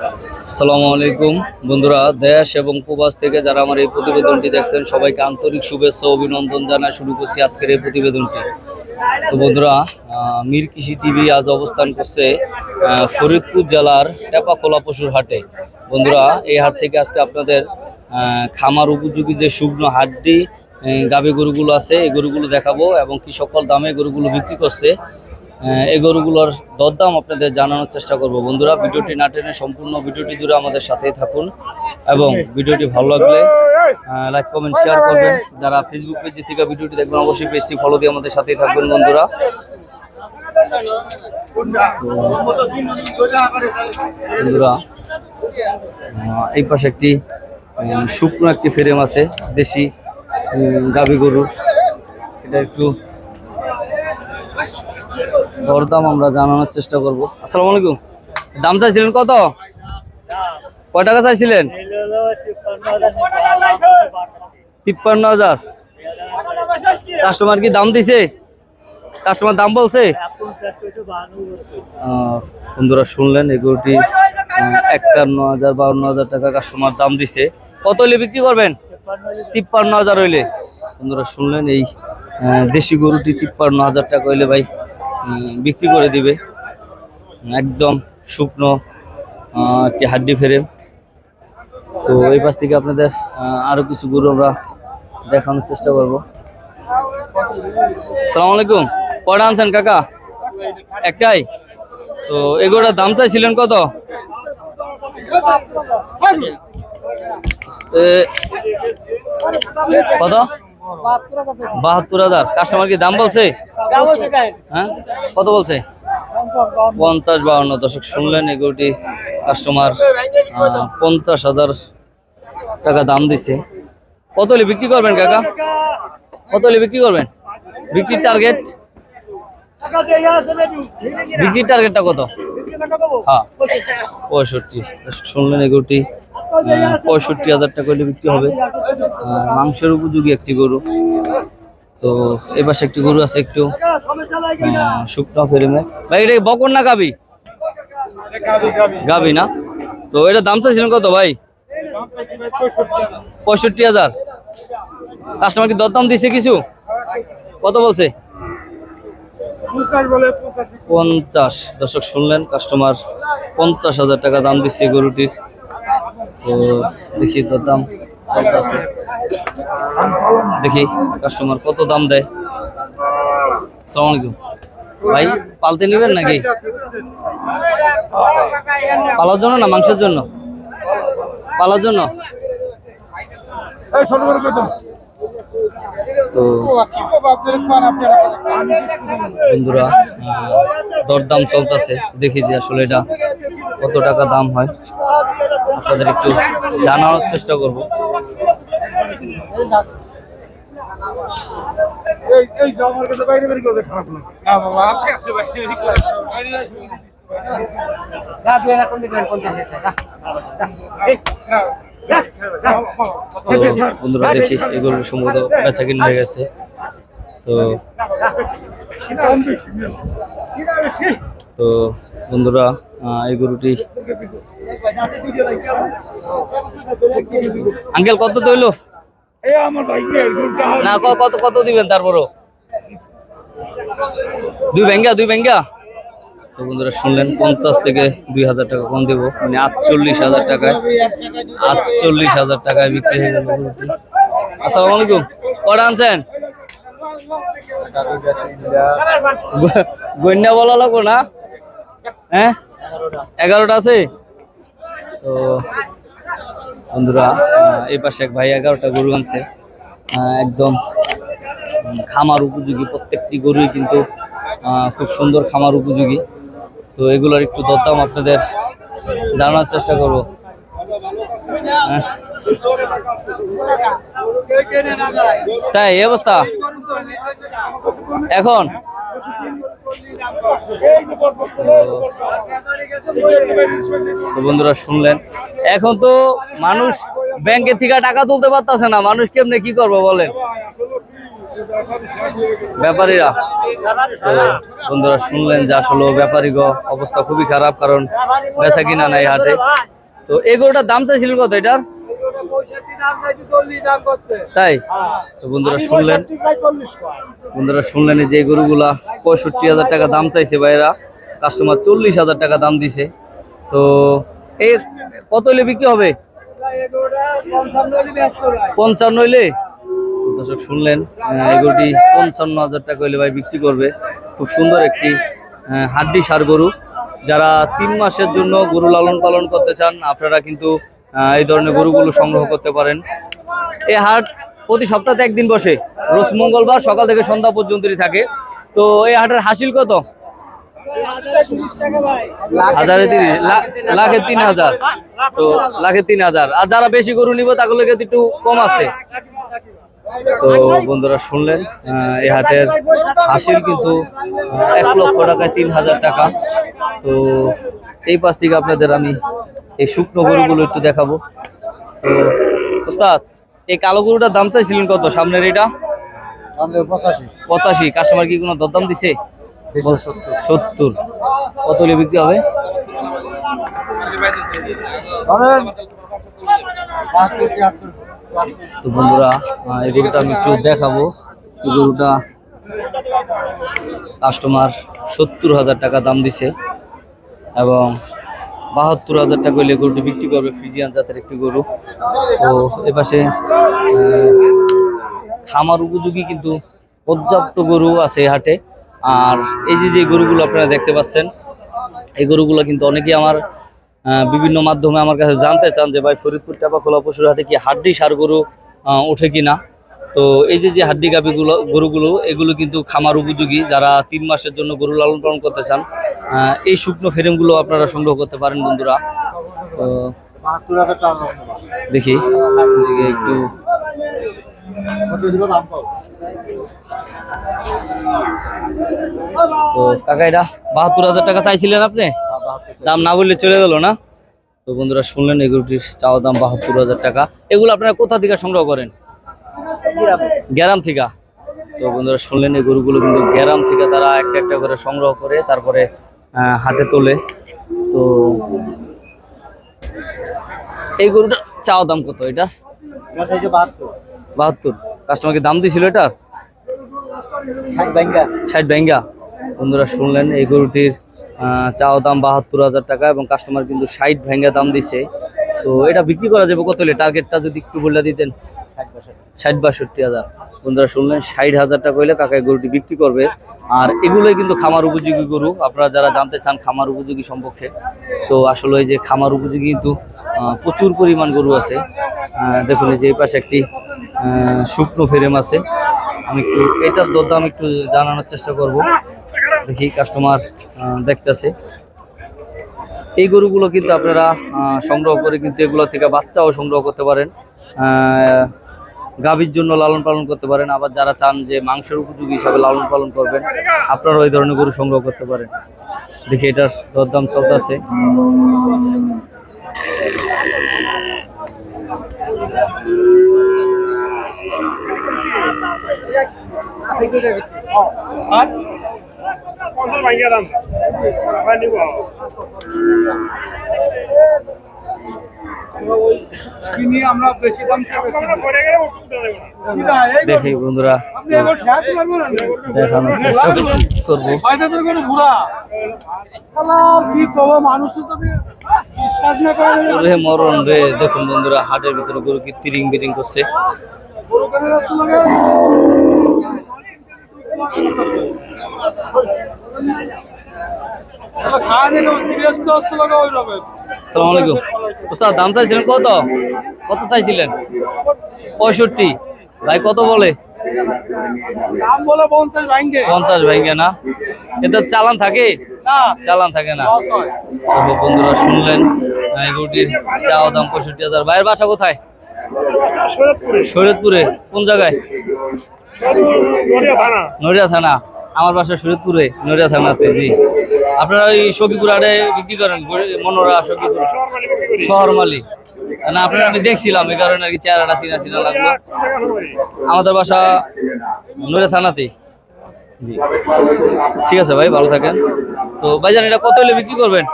আসসালামু আলাইকুম। বন্ধুরা দেশ এবং প্রবাস থেকে যারা আমার এই প্রতিবেদনটি দেখছেন সবাইকে আন্তরিক শুভেচ্ছা অভিনন্দন জানায় শুরু করছি আজকের এই প্রতিবেদনটি। তো বন্ধুরা মীর কৃষি টিভি আজ অবস্থান করছে ফরিদপুর জেলার টেপাখোলা পশুর হাটে। বন্ধুরা এই হাট থেকে আজকে আপনাদের খামার উপযোগী যে শুকনো আহ, গাভী গরুগুলো আছে এই গরুগুলো দেখাবো এবং কি সকল দামে গরুগুলো বিক্রি করছে। এই গরুগুলোর দরদাম আপনাদের জানানোর চেষ্টা করব। বন্ধুরা, ভিডিওটি না টেনে সম্পূর্ণ ভিডিওটি জুড়ে আমাদের সাথেই থাকুন এবং ভিডিওটি ভালো লাগলে লাইক কমেন্ট শেয়ার করবেন। যারা ফেসবুক পেজে থেকে ভিডিওটি দেখবেন, অবশ্যই পেজটি ফলো দিয়ে আমাদের সাথেই থাকবেন, বন্ধুরা। বন্ধুরা এই পাশে একটি শুকনো একটি ফ্রেম আছে, দেশি গাভী গরুর। এটা একটু দরদাম আমরা জানানোর চেষ্টা করব। আসসালামু আলাইকুম। দাম চাইছিলেন কত? কয় টাকা চাইছিলেন? তিপ্পান্ন হাজার। কাস্টমার কি দাম দিছে? কাস্টমার দাম বলছে? বন্ধুরা শুনলেন এই গরুটি একান্ন হাজার, বাউন্ন হাজার টাকা কাস্টমার দাম দিছে। কত হইলে বিক্রি করবেন? তিপ্পান্ন হাজার হইলে। বন্ধুরা শুনলেন, এই দেশি গরুটি তিপ্পান্ন হাজার টাকা হইলে ভাই বিক্রি করে দিবে। একদম শুকনো একটি হাড্ডি ফ্রেম তো এই পাশ থেকে আপনাদের আহ, আরও কিছু গরু আমরা দেখানোর চেষ্টা করব। সালাম আলাইকুম। কটা আনছেন কাকা? একটাই? তো এগুলোর দাম চাইছিলেন কত? কত? বাহাত্তর হাজার কাস্টমার কি দাম বলছে? হ্যাঁ? কত বলছে? পঞ্চাশ বাউন্ন দশক শুনলেন এগুলোটি কাস্টমার পঞ্চাশ হাজার টাকা দাম দিছে। কত হলে বিক্রি করবেন কাকা? কত হলে বিক্রি করবেন? বিক্রির টার্গেট বিক্রির টার্গেটটা কত? হ্যাঁ পঁয়ষট্টি। শুনলেন এগুলোটি পঁয়ষট্টি হাজার টাকা হলে বিক্রি হবে। মাংসের উপযোগী একটি গরু। তো এ পাশে একটি গরু আছে একটু শুকনো ফেরিমে ভাই, এটা বকর না গাবি? গাবি না? তো এটা দাম চাইছিলেন কত ভাই? পঁয়ষট্টি হাজার। কাস্টমার কি দরদাম দিছে কিছু? কত বলছে? পঞ্চাশ। দর্শক শুনলেন কাস্টমার পঞ্চাশ হাজার টাকা দাম দিচ্ছে গরুটির। তো দেখি দরদাম চলতেছে। দেখি কাস্টমার কত দাম দেয়। সালাম আলাইকুম। ভাই, পালতে নেবেন নাকি? পালার জন্য না মাংসের জন্য? পালার জন্য? তো বন্ধুরা দরদাম চলতেছে। দেখি যে আসলে এটা কত টাকা দাম হয়। আপনাদের একটু জানানোর চেষ্টা করব। তো বন্ধুরা দেখি এগুলো সম্ভবত বেচা কিনে হয়ে গেছে। তো তো বন্ধুরা এই গরুটি। আঙ্কেল, কত তৈলো না কত কত দিবেন তারপরও? দুই ব্যাঙ্গা দুই ব্যাঙ্গা? তো বন্ধুরা, শুনলেন, পঞ্চাশ থেকে দুই হাজার টাকা কম দেবো। মানে আটচল্লিশ হাজার টাকায়, আটচল্লিশ হাজার টাকায় বিক্রি হয়ে গেল। আসসালামু আলাইকুম। কটা আনছেন? গন্যা বলা লাগবো না? হ্যাঁ? এগারোটা আছে? তো বন্ধুরা এই পাশে এক ভাই এগারোটা গরু আনছে। একদম খামার উপযোগী প্রত্যেকটি গরুই কিন্তু খুব সুন্দর খামার উপযোগী। তো এগুলোর একটু দরদাম আপনাদের জানার চেষ্টা করব। তাই, এই অবস্থা? এখন? তো বন্ধুরা শুনলেন। এখন তো মানুষ ব্যাংকের থেকে টাকা তুলতে পারতেছে না। মানুষ কেমনে কি করব বলেন? ব্যাপারীরা। বন্ধুরা শুনলেন যে আসলে ব্যাপারী অবস্থা খুবই খারাপ, কারণ বেচা কিনা নাই হাটে। তো এই গরুটার দাম চাইছিল কত এটার? তাই? তো বন্ধুরা শুনলেন? বন্ধুরা শুনলেন যে গরুগুলা পঁয়ষট্টি হাজার টাকা দাম চাইছে ভাইরা কাস্টমার চল্লিশ হাজার টাকা দাম দিছে। তো এই কত হলে বিক্রি হবে? পঞ্চান্ন হইলে দর্শক শুনলেন গরুটি পঞ্চান্ন হাজার টাকা হইলে ভাই বিক্রি করবে। খুব সুন্দর একটি হাড্ডি সার গরু। যারা তিন মাসের জন্য গরু লালন পালন করতে চান আপনারা কিন্তু এই ধরনের গরুগুলো সংগ্রহ করতে পারেন। এই হাট প্রতি সপ্তাহে একদিন বসে। রোজ মঙ্গলবার সকাল থেকে সন্ধ্যা পর্যন্তই থাকে। তো এই হাটের হাসিল কত? হাজারে তিরিশ লা- লাখে তিন হাজার। তো লাখে তিন হাজার। আর যারা বেশি গরু নিব, তাগুলো কিন্তু একটু কম আছে। তো বন্ধুরা শুনলেন এই হাটের হাসিল কিন্তু এক লক্ষ টাকায় তিন হাজার টাকা। তো এই পাশ থেকে আপনাদের আমি এই শুকনো গরুগুলো একটু দেখাবো। ওস্তাদ এই কালো গরুটার দাম চাইছিলেন কত? সামনের এটা? পঁচাশি। কাস্টমার কি কোনো দরদাম দিছে? সত্তর। কত হলে বিক্রি হবে? তো বন্ধুরা এই গরুটা আমি একটু দেখাবো। এই গরুটা কাস্টমার সত্তর হাজার টাকা দাম দিছে। এবং বাহাত্তর হাজার টাকা হলে গরুটি বিক্রি করবে, ফ্রিজিয়ান জাতের একটি গরু। তো এপাশে খামার উপযোগী কিন্তু পর্যাপ্ত গরু আছে হাটে। আর এই যে যে গরুগুলো আপনারা দেখতে পাচ্ছেন, এই গরুগুলো কিন্তু অনেকেই আমার বিভিন্ন মাধ্যমে আমার কাছে জানতে চান যে, ভাই, ফরিদপুর টাপা খোলা পশুর হাটে কি হাড্ডি সার গরু ওঠে কিনা? তো এই যে যে হাড্ডি গাবিগুলো গরুগুলো, এগুলো কিন্তু খামার উপযোগী। যারা তিন মাসের জন্য গরু লালন পালন করতে চান এই শুকনো ফ্রেমগুলো আপনারা সংগ্রহ করতে পারেন, বন্ধুরা। তো দেখি একটু। তো কাকা, এটা বাহাত্তর হাজার টাকা চাইছিলেন আপনি? দাম না বললে চলে গেল না? তো বন্ধুরা শুনলেন এই গরুটির চাওয়া দাম বাহাত্তর হাজার টাকা। এগুলো আপনারা কোথা থেকে সংগ্রহ করেন? গ্যারাম থেকে। তো বন্ধুরা শুনলেন এই গরুগুলো কিন্তু গ্যারাম থেকে তারা একটা একটা করে সংগ্রহ করে, তারপরে হাটে তোলে। তো এই গরুটা চাওয়া দাম কত এটা? বাহাত্তর। কাস্টমারকে দাম দিছিল এটার? ষাট ব্যাঙ্গা। বন্ধুরা শুনলেন এই গরুটির চাওয়া দাম বাহাত্তর হাজার টাকা এবং কাস্টমার কিন্তু ষাট ভেঙ্গা দাম দিছে। তো এটা বিক্রি করা যাবে কত হলে? টার্গেটটা যদি একটু বলে দিতেন। ষাট বাষট্টি হাজার। বন্ধুরা শুনলেন, ষাট হাজার টাকা হইলে কাকা এই গরুটি বিক্রি করবে। আর এগুলোই কিন্তু খামার উপযোগী গরু। আপনারা যারা জানতে চান খামার উপযোগী সম্পর্কে, তো আসলে এই যে খামার উপযোগী কিন্তু প্রচুর পরিমাণ গরু আছে। দেখুন যে এই পাশে একটি শুকনো ফ্রেম আছে। আমি একটু এটার দরদাম একটু জানানোর চেষ্টা করব। দেখি কাস্টমার দেখতেছে। এই গরুগুলো কিন্তু আপনারা সংগ্রহ করে কিন্তু এগুলো থেকে বাচ্চাও সংগ্রহ করতে পারেন। গাভীর জন্য লালন পালন করতে পারেন। আবার যারা চান যে মাংসের উপযোগী হিসাবে লালন পালন করবেন আপনারা ওই ধরনের গরু সংগ্রহ করতে পারেন। দেখি এটার দরদাম চলতেছে। দাম দেখি বন্ধুরা। দেখানোর চেষ্টা করব। কি কব মানুষ যদি বিশ্বাস না করে রে মরণ রে। দেখুন বন্ধুরা হাটের ভিতরে গরু কি তিরিং বিরিং করছে। আসসালামু আলাইকুম। ওস্তাদ দাম চাইছিলেন কত? কত চাইছিলেন? পঁয়ষট্টি। ভাই কত বলে? পঞ্চাশ ভাঙবে না? এতে চালান থাকে? না। চালান থাকে না? তবে বন্ধুরা শুনলেন গরুটির চাওয়া দাম পঁয়ষট্টি হাজার। ভাইয়ের বাসা কোথায়? শরীয়তপুরে কোন জায়গায়? নড়িয়া থানা। আমার বাসা সুরতপুরে, নড়িয়া থানাতে, জি। আপনারা ওই সখীপুর আড়ে বিক্রি করেন মনোরা সখীপুর। শহর মালিক না, আপনারা, আমি দেখছিলাম, এই কারণে আর কি চেহারাটা চিনা চিনা লাগল। আমাদের বাসা নড়িয়া থানাতেই। জি। ঠিক আছে ভাই, ভালো থাকেন। তো ভাইজান, এটা কত হলে বিক্রি করবেন?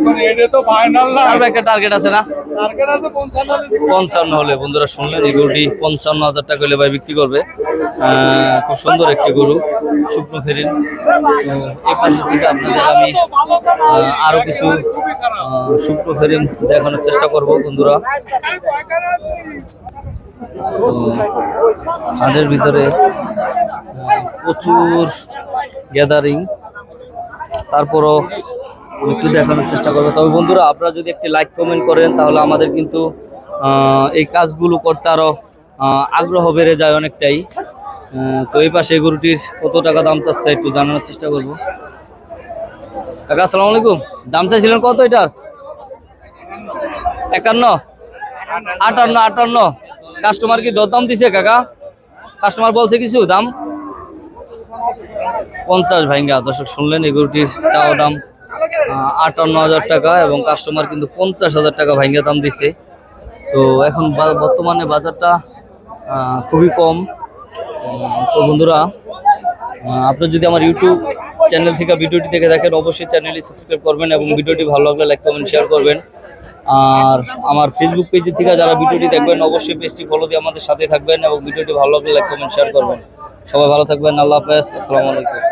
এখন এটা তো ফাইনাল আর একটা টার্গেট আছে না? পঞ্চান্ন হলে। বন্ধুরা শুনলেন এই গরুটি পঞ্চান্ন হাজার টাকা হলে ভাই বিক্রি করবে। খুব সুন্দর একটি গরু শুকনো ফেরিন তো এই পাশে থেকে আপনাদের আমি আহ, আরও কিছু শুকনো ফেরিন দেখানোর চেষ্টা করব বন্ধুরা। হাটের ভিতরে প্রচুর গ্যাদারিং তারপরও একটু দেখানোর চেষ্টা করব। তবে বন্ধুরা, আপনারা যদি একটি লাইক কমেন্ট করেন, তাহলে আমাদের কিন্তু এই কাজগুলো করতে আরও আগ্রহ বেড়ে যায় অনেকটাই। তো এই পাশে গরুটির কত টাকা দাম চাচ্ছে একটু জানানোর চেষ্টা করব। কাকা, আসসালামু আলাইকুম। দাম চাইছিলেন কত এটার? একান্ন? আটান্ন আটান্ন। কাস্টমার কি দরদাম দিছে কাকা? কাস্টমার বলছে কিছু দাম? পঞ্চাশ ভাইঙ্গা। দর্শক, শুনলেন এই গরুটির চাওয়া দাম? আটান্ন হাজার টাকা এবং কাস্টমার কিন্তু পঞ্চাশ হাজার টাকা ভাইঙ্গা দাম দিছে। তো এখন বর্তমানে বাজারটা খুবই কম। তো বন্ধুরা আপনি যদি আমার ইউটিউব চ্যানেল থেকে ভিডিওটি দেখে থাকেন, অবশ্যই চ্যানেলটি সাবস্ক্রাইব করবেন এবং ভিডিওটি ভালো লাগলে লাইক কমেন্ট শেয়ার করবেন। আর আমার ফেসবুক পেজের থেকে যারা ভিডিওটি দেখবেন, অবশ্যই পেজটি ফলো দিয়ে আমাদের সাথে থাকবেন এবং ভিডিওটি ভালো লাগলে লাইক কমেন্ট শেয়ার করবেন। সবাই ভালো থাকবেন, আল্লাহ হাফেজ, আসসালামু আলাইকুম।